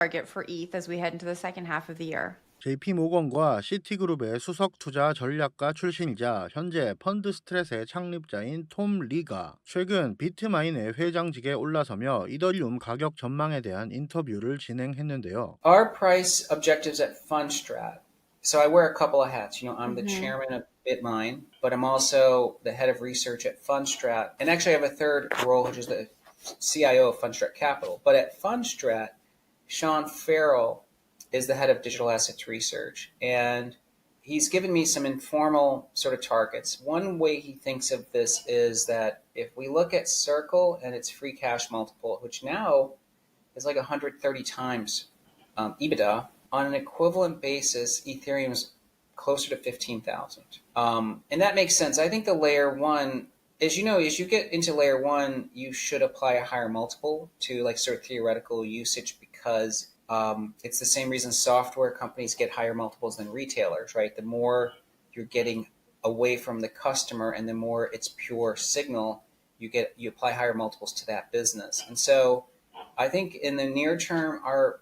target for ETH as we head into the second half of the year. JP모건과 시티그룹의 수석 투자 전략가 출신이자 현재 펀드 스트레스의 창립자인 톰 리가 최근 비트마인의 회장직에 올라서며 이더리움 가격 전망에 대한 인터뷰를 진행했는데요. Our price objectives at Fundstrat. So I wear a couple of hats. You know, I'm the chairman of Bitmine, but I'm also the head of research at Fundstrat. And actually, I have a third role, which is the CIO of Fundstrat Capital. But at Fundstrat, Sean Farrell is the head of digital assets research. And he's given me some informal sort of targets. One way he thinks of this is that if we look at Circle and its free cash multiple, which now is like 130 times um, EBITDA, on an equivalent basis, Ethereum's closer to 15,000. Um, and that makes sense. I think the layer one, as you know, as you get into layer one, you should apply a higher multiple to like sort of theoretical usage because um, it's the same reason software companies get higher multiples than retailers, right? The more you're getting away from the customer and the more it's pure signal, you get you apply higher multiples to that business. And so I think in the near term, our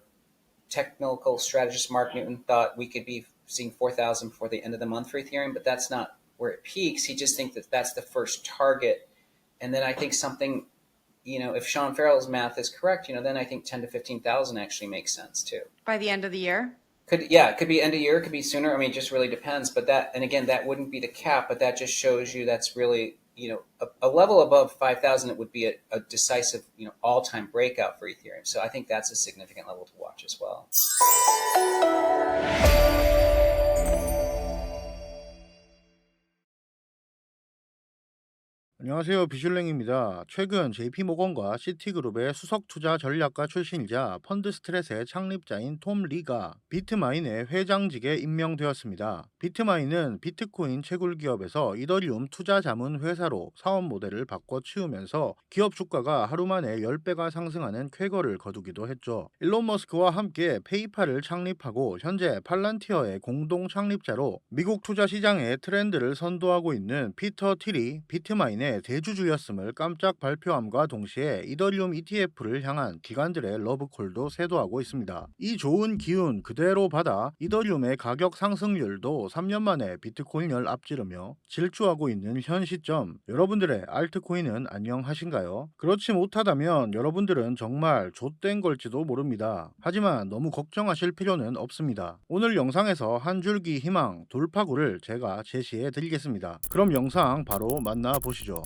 technical strategist Mark Newton thought we could be seeing 4,000 before the end of the month for Ethereum, but that's not where it peaks. He just thinks that that's the first target. And then I think something, you know, if Sean Farrell's math is correct, you know, then I think 10 to 15,000 actually makes sense too. By the end of the year? Could yeah, it could be end of year, it could be sooner. I mean, it just really depends. But that, and again, that wouldn't be the cap, but that just shows you that's really you know a, a level above five thousand. It would be a, a decisive you know all time breakout for Ethereum. So I think that's a significant level to watch as well. 안녕하세요. 비슐랭입니다. 최근 JP모건과 시티그룹의 수석 투자 전략가 출신이자 펀드 스트레스의 창립자인 톰 리가 비트마인의 회장직에 임명되었습니다. 비트마인은 비트코인 채굴 기업에서 이더리움 투자 자문 회사로 사업 모델을 바꿔 치우면서 기업 주가가 하루 만에 10배가 상승하는 쾌거를 거두기도 했죠. 일론 머스크와 함께 페이팔을 창립하고 현재 팔란티어의 공동 창립자로 미국 투자 시장의 트렌드를 선도하고 있는 피터 틸이 비트마인의 대주주였음을 깜짝 발표함과 동시에 이더리움 ETF를 향한 기관들의 러브콜도 세도하고 있습니다. 이 좋은 기운 그대로 받아 이더리움의 가격 상승률도 3년 만에 비트코인을 앞지르며 질주하고 있는 현 시점 여러분들의 알트코인은 안녕하신가요? 그렇지 못하다면 여러분들은 정말 좆된 걸지도 모릅니다. 하지만 너무 걱정하실 필요는 없습니다. 오늘 영상에서 한 줄기 희망 돌파구를 제가 제시해 드리겠습니다. 그럼 영상 바로 만나보시죠.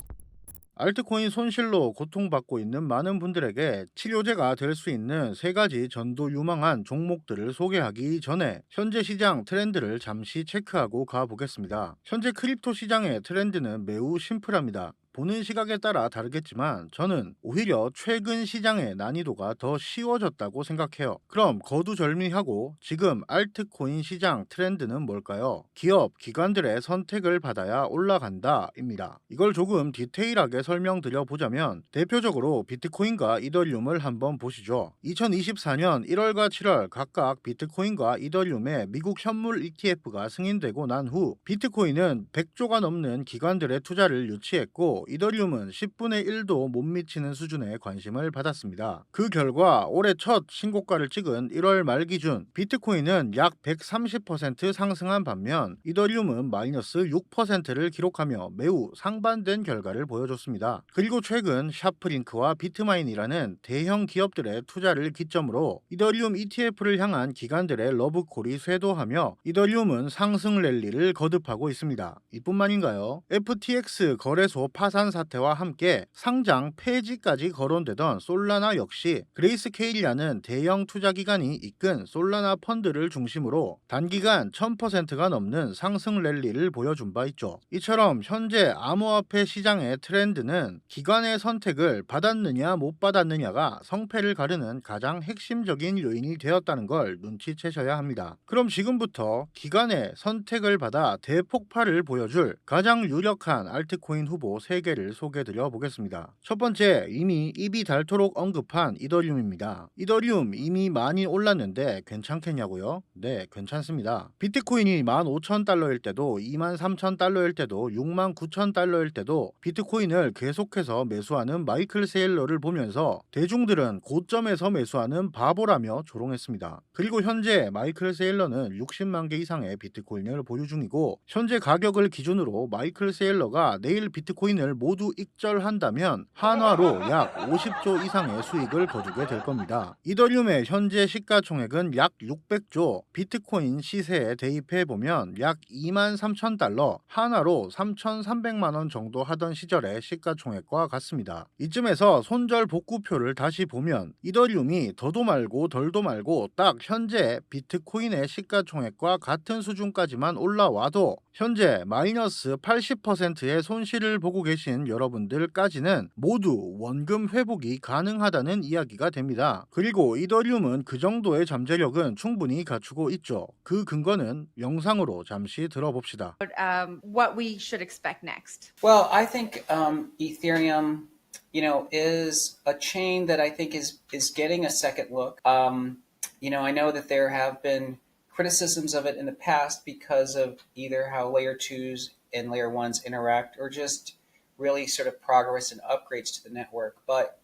알트코인 손실로 고통받고 있는 많은 분들에게 치료제가 될 수 있는 세 가지 전도 유망한 종목들을 소개하기 전에 현재 시장 트렌드를 잠시 체크하고 가보겠습니다. 현재 크립토 시장의 트렌드는 매우 심플합니다. 보는 시각에 따라 다르겠지만 저는 오히려 최근 시장의 난이도가 더 쉬워졌다고 생각해요. 그럼 거두절미하고 지금 알트코인 시장 트렌드는 뭘까요? 기업, 기관들의 선택을 받아야 올라간다입니다. 이걸 조금 디테일하게 설명드려 보자면 대표적으로 비트코인과 이더리움을 한번 보시죠. 2024년 1월과 7월 각각 비트코인과 이더리움의 미국 현물 ETF가 승인되고 난 후 비트코인은 100조가 넘는 기관들의 투자를 유치했고 이더리움은 10분의 1도 못 미치는 수준의 관심을 받았습니다. 그 결과 올해 첫 신고가를 찍은 1월 말 기준 비트코인은 약 130% 상승한 반면 이더리움은 마이너스 6%를 기록하며 매우 상반된 결과를 보여줬습니다. 그리고 최근 샤프링크와 비트마인이라는 대형 기업들의 투자를 기점으로 이더리움 ETF를 향한 기관들의 러브콜이 쇄도하며 이더리움은 상승 랠리를 거듭하고 있습니다. 이뿐만인가요? FTX 거래소 파산 사태와 함께 상장 폐지까지 거론되던 솔라나 역시 그레이스케일이라는 대형 투자 기관이 이끈 솔라나 펀드를 중심으로 단기간 1000%가 넘는 상승 랠리를 보여준 바 있죠. 이처럼 현재 암호화폐 시장의 트렌드는 기관의 선택을 받았느냐 못 받았느냐가 성패를 가르는 가장 핵심적인 요인이 되었다는 걸 눈치채셔야 합니다. 그럼 지금부터 기관의 선택을 받아 대폭발을 보여줄 가장 유력한 알트코인 후보 3개 3개를 소개해드려 보겠습니다. 첫 번째, 이미 입이 닳도록 언급한 이더리움입니다. 이더리움 이미 많이 올랐는데 괜찮겠냐고요? 네, 괜찮습니다. 비트코인이 15,000달러일 때도 23,000달러일 때도 69,000달러일 때도 비트코인을 계속해서 매수하는 마이클 세일러를 보면서 대중들은 고점에서 매수하는 바보라며 조롱했습니다. 그리고 현재 마이클 세일러는 60만 개 이상의 비트코인을 보유 중이고 현재 가격을 기준으로 마이클 세일러가 내일 비트코인을 모두 익절한다면 한화로 약 50조 이상의 수익을 거두게 될 겁니다. 이더리움의 현재 시가총액은 약 600조, 비트코인 시세에 대입해 보면 약 2만 3천 달러, 한화로 3,300만 원 정도 하던 시절의 시가총액과 같습니다. 이쯤에서 손절 복구표를 다시 보면 이더리움이 더도 말고 덜도 말고 딱 현재 비트코인의 시가총액과 같은 수준까지만 올라와도 현재 마이너스 80%의 손실을 보고 계신 여러분들까지는 모두 원금 회복이 가능하다는 이야기가 됩니다. 그리고 이더리움은 그 정도의 잠재력은 충분히 갖추고 있죠. 그 근거는 영상으로 잠시 들어봅시다. Um, what we should expect next. Well, I think um, Ethereum, you know, is a chain that I think is is getting a second look. Um, you know, I know that there have been criticisms of it in the past because of either how layer twos and layer ones interact, or just really sort of progress and upgrades to the network. But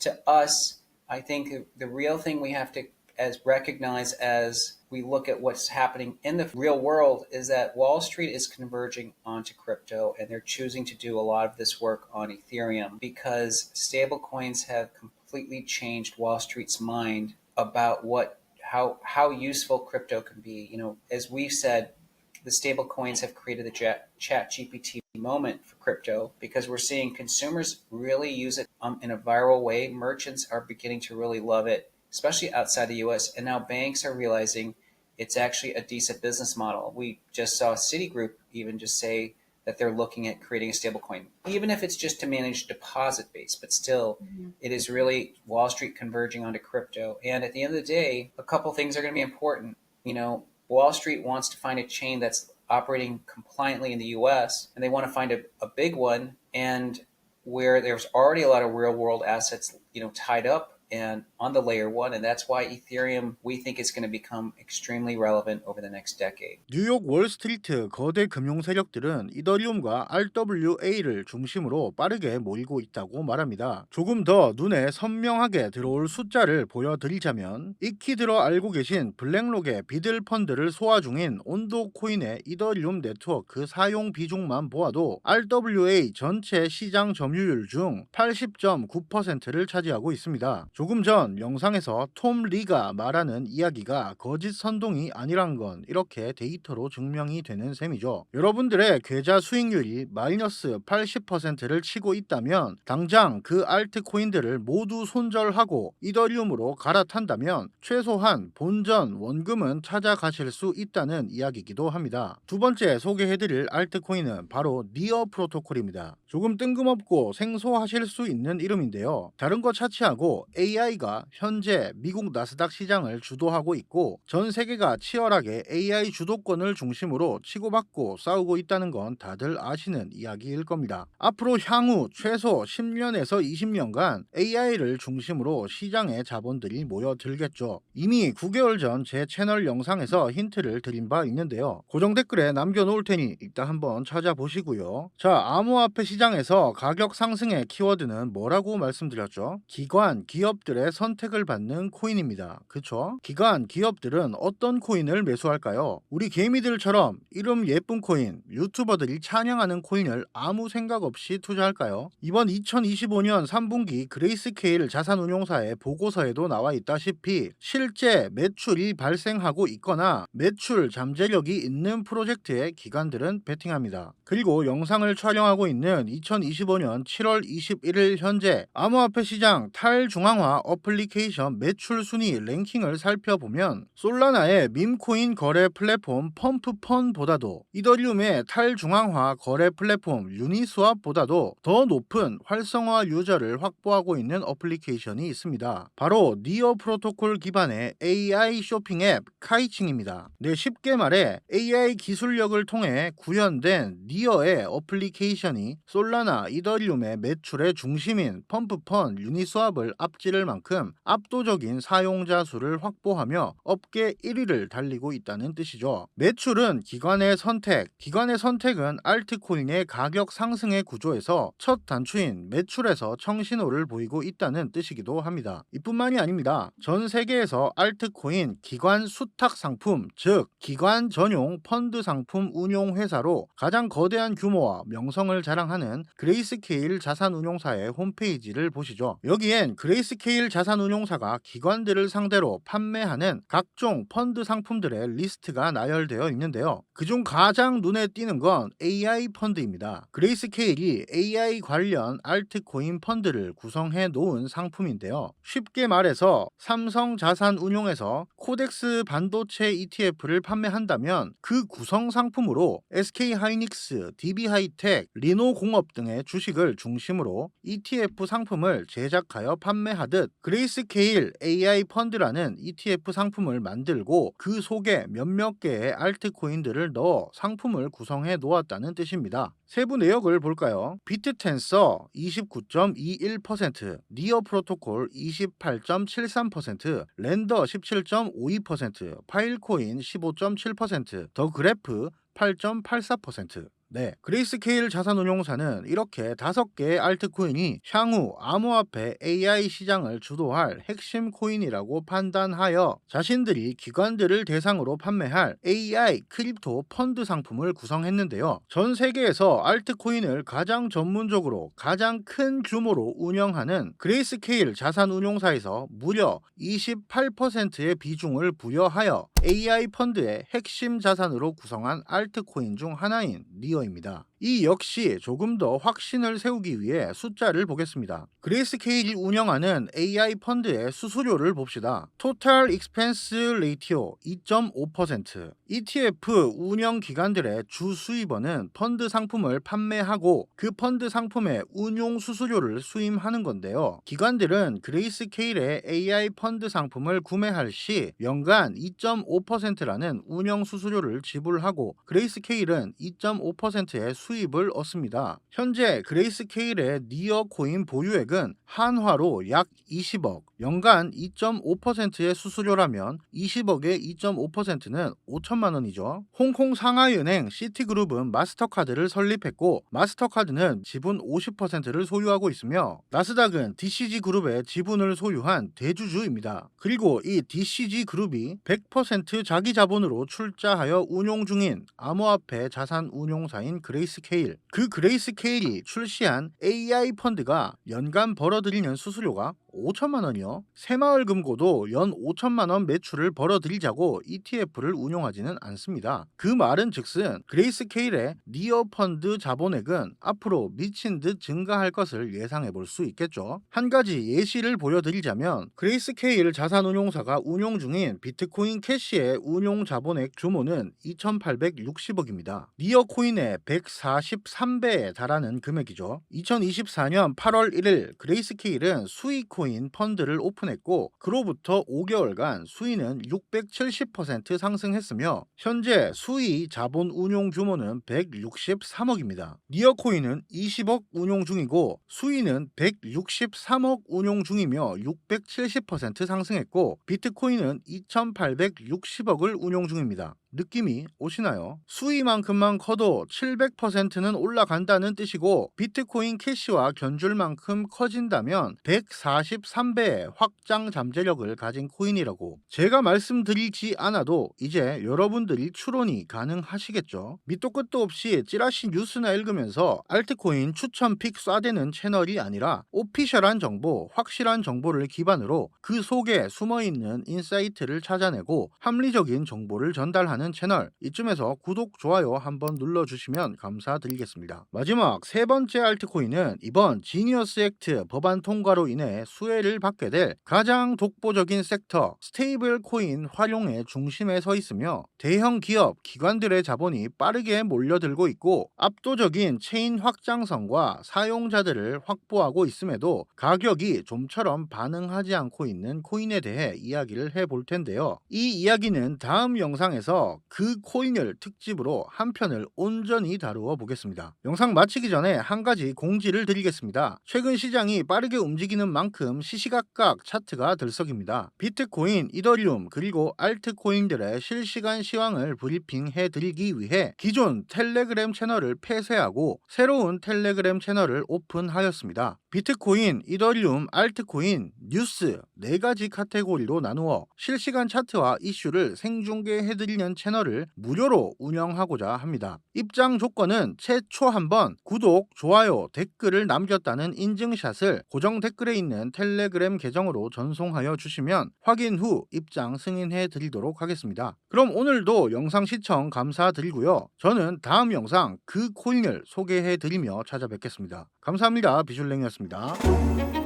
to us, I think the real thing we have to as recognize as we look at what's happening in the real world is that Wall Street is converging onto crypto and they're choosing to do a lot of this work on Ethereum because stablecoins have completely changed Wall Street's mind about what how how useful crypto can be. You know, as we've said, the stablecoins have created the chat, chat GPT moment for crypto because we're seeing consumers really use it um, in a viral way. Merchants are beginning to really love it, especially outside the US. And now banks are realizing it's actually a decent business model. We just saw Citigroup even just say that they're looking at creating a stablecoin, even if it's just to manage deposit base, but still, mm-hmm. it is really Wall Street converging onto crypto. And at the end of the day, a couple things are going to be important. You know, Wall Street wants to find a chain that's operating compliantly in the US, and they want to find a, a big one and where there's already a lot of real world assets, you know, tied up and on the layer one, and that's why Ethereum we think is going to become extremely relevant over the next decade. 뉴욕 월스트리트 거대 금융 세력들은 이더리움과 RWA를 중심으로 빠르게 모이고 있다고 말합니다. 조금 더 눈에 선명하게 들어올 숫자를 보여드리자면 익히 들어 알고 계신 블랙록의 비들 펀드를 소화 중인 온도 코인의 이더리움 네트워크 사용 비중만 보아도 RWA 전체 시장 점유율 중 80.9%를 차지하고 있습니다. 조금 전 영상에서 톰 리가 말하는 이야기가 거짓 선동이 아니란 건 이렇게 데이터로 증명이 되는 셈이죠. 여러분들의 계좌 수익률이 마이너스 80%를 치고 있다면 당장 그 알트코인들을 모두 손절하고 이더리움으로 갈아탄다면 최소한 본전 원금은 찾아가실 수 있다는 이야기이기도 합니다. 두 번째 소개해드릴 알트코인은 바로 니어 프로토콜입니다. 조금 뜬금없고 생소하실 수 있는 이름인데요. 다른 거 차치하고 AI가 현재 미국 나스닥 시장을 주도하고 있고 전 세계가 치열하게 AI 주도권을 중심으로 치고받고 싸우고 있다는 건 다들 아시는 이야기일 겁니다. 앞으로 향후 최소 10년에서 20년간 AI를 중심으로 시장에 자본들이 모여들겠죠. 이미 9개월 전 제 채널 영상에서 힌트를 드린 바 있는데요. 고정 댓글에 남겨놓을 테니 이따 한번 찾아보시고요. 자, 암호화폐 시 장에서 가격 상승의 키워드는 뭐라고 말씀드렸죠? 기관, 기업들의 선택을 받는 코인입니다. 그쵸? 기관, 기업들은 어떤 코인을 매수할까요? 우리 개미들처럼 이름 예쁜 코인, 유튜버들이 찬양하는 코인을 아무 생각 없이 투자할까요? 이번 2025년 3분기 그레이스케일 자산운용사의 보고서에도 나와 있다시피 실제 매출이 발생하고 있거나 매출 잠재력이 있는 프로젝트에 기관들은 베팅합니다. 그리고 영상을 촬영하고 있는 2025년 7월 21일 현재 암호화폐 시장 탈중앙화 어플리케이션 매출 순위 랭킹을 살펴보면 솔라나의 밈코인 거래 플랫폼 펌프펀보다도 이더리움의 탈중앙화 거래 플랫폼 유니스왑보다도 더 높은 활성화 유저를 확보하고 있는 어플리케이션이 있습니다. 바로 니어 프로토콜 기반의 AI 쇼핑 앱 카이칭입니다. 네, 쉽게 말해 AI 기술력을 통해 구현된 니어의 어플리케이션이 솔라나, 이더리움의 매출의 중심인 펌프펀, 유니스왑을 앞지를 만큼 압도적인 사용자 수를 확보하며 업계 1위를 달리고 있다는 뜻이죠. 매출은 기관의 선택, 기관의 선택은 알트코인의 가격 상승의 구조에서 첫 단추인 매출에서 청신호를 보이고 있다는 뜻이기도 합니다. 이뿐만이 아닙니다. 전 세계에서 알트코인 기관 수탁 상품, 즉 기관 전용 펀드 상품 운용 회사로 가장 거대한 규모와 명성을 자랑하는 그레이스케일 자산운용사의 홈페이지를 보시죠. 여기엔 그레이스케일 자산운용사가 기관들을 상대로 판매하는 각종 펀드 상품들의 리스트가 나열되어 있는데요. 그중 가장 눈에 띄는 건 AI 펀드입니다. 그레이스케일이 AI 관련 알트코인 펀드를 구성해 놓은 상품인데요. 쉽게 말해서 삼성 자산운용에서 코덱스 반도체 ETF를 판매한다면 그 구성 상품으로 SK 하이닉스, DB 하이텍, 리노 공업 등의 주식을 중심으로 ETF 상품을 제작하여 판매하듯 그레이스케일 AI 펀드라는 ETF 상품을 만들고 그 속에 몇몇 개의 알트코인들을 넣어 상품을 구성해 놓았다는 뜻입니다. 세부 내역을 볼까요? 비트텐서 29.21%, 니어 프로토콜 28.73%, 랜더 17.52%, 파일코인 15.7%, 더 그래프 8.84%. 네, 그레이스케일 자산운용사는 이렇게 다섯 개의 알트코인이 향후 암호화폐 AI 시장을 주도할 핵심 코인이라고 판단하여 자신들이 기관들을 대상으로 판매할 AI 크립토 펀드 상품을 구성했는데요. 전 세계에서 알트코인을 가장 전문적으로 가장 큰 규모로 운영하는 그레이스케일 자산운용사에서 무려 28%의 비중을 부여하여 AI 펀드의 핵심 자산으로 구성한 알트코인 중 하나인 니 어입니다. 이 역시 조금 더 확신을 세우기 위해 숫자를 보겠습니다. 그레이스케일이 운영하는 AI 펀드의 수수료를 봅시다. 토탈 익스펜스 레이티오 2.5% ETF 운영 기관들의 주 수입원은 펀드 상품을 판매하고 그 펀드 상품의 운용 수수료를 수임하는 건데요. 기관들은 그레이스케일의 AI 펀드 상품을 구매할 시 연간 2.5%라는 운영 수수료를 지불하고 그레이스케일은 2.5%의 수 입을 얻습니다. 현재 그레이스케일의 니어 코인 보유액은 한화로 약 20억, 연간 2.5%의 수수료라면 20억의 2.5%는 5천만 원이죠. 홍콩 상하이은행 시티그룹은 마스터카드를 설립했고 마스터카드는 지분 50%를 소유하고 있으며 나스닥은 DCG 그룹의 지분을 소유한 대주주입니다. 그리고 이 DCG 그룹이 100% 자기 자본으로 출자하여 운용 중인 암호화폐 자산 운용사인 그레이스 케일. 그 그레이스 케일이 출시한 AI 펀드가 연간 벌어들이는 수수료가 5천만 원이요. 새마을금고도 연 5천만 원 매출을 벌어들이자고 ETF를 운용하지는 않습니다. 그 말은 즉슨 그레이스 케일의 니어 펀드 자본액은 앞으로 미친 듯 증가할 것을 예상해 볼 수 있겠죠. 한 가지 예시를 보여드리자면 그레이스 케일 자산운용사가 운용 중인 비트코인 캐시의 운용 자본액 규모는 2,860억입니다. 니어 코인의 143배에 달하는 금액이죠. 2024년 8월 1일 그레이스 케일은 수익코인 펀드를 오픈했고 그로부터 5개월간 수익은 670% 상승했으며 현재 수익 자본 운용 규모는 163억입니다. 니어코인은 20억 운용 중이고 수익은 163억 운용 중이며 670% 상승했고 비트코인은 2,860억을 운용 중입니다. 느낌이 오시나요? 수위만큼만 커도 700%는 올라간다는 뜻이고 비트코인 캐시와 견줄 만큼 커진다면 143배의 확장 잠재력을 가진 코인이라고 제가 말씀드리지 않아도 이제 여러분들이 추론이 가능하시겠죠. 밑도 끝도 없이 찌라시 뉴스나 읽으면서 알트코인 추천 픽 쏴대는 채널이 아니라 오피셜한 정보, 확실한 정보를 기반으로 그 속에 숨어있는 인사이트를 찾아내고 합리적인 정보를 전달하는 채널 이쯤에서 구독, 좋아요 한번 눌러주시면 감사드리겠습니다. 마지막 세 번째 알트코인은 이번 지니어스 액트 법안 통과로 인해 수혜를 받게 될 가장 독보적인 섹터 스테이블 코인 활용의 중심에 서 있으며 대형 기업, 기관들의 자본이 빠르게 몰려들고 있고 압도적인 체인 확장성과 사용자들을 확보하고 있음에도 가격이 좀처럼 반응하지 않고 있는 코인에 대해 이야기를 해볼 텐데요. 이 이야기는 다음 영상에서 그 코인을 특집으로 한 편을 온전히 다루어 보겠습니다. 영상 마치기 전에 한 가지 공지를 드리겠습니다. 최근 시장이 빠르게 움직이는 만큼 시시각각 차트가 들썩입니다. 비트코인, 이더리움 그리고 알트코인들의 실시간 시황을 브리핑해 드리기 위해 기존 텔레그램 채널을 폐쇄하고 새로운 텔레그램 채널을 오픈하였습니다. 비트코인, 이더리움, 알트코인, 뉴스 네 가지 카테고리로 나누어 실시간 차트와 이슈를 생중계해드리는 채널을 무료로 운영하고자 합니다. 입장 조건은 최초 한번 구독, 좋아요, 댓글을 남겼다는 인증샷을 고정 댓글에 있는 텔레그램 계정으로 전송하여 주시면 확인 후 입장 승인해 드리도록 하겠습니다. 그럼 오늘도 영상 시청 감사드리고요. 저는 다음 영상 그 코인을 소개해 드리며 찾아뵙겠습니다. 감사합니다. 비줄랭이었습니다.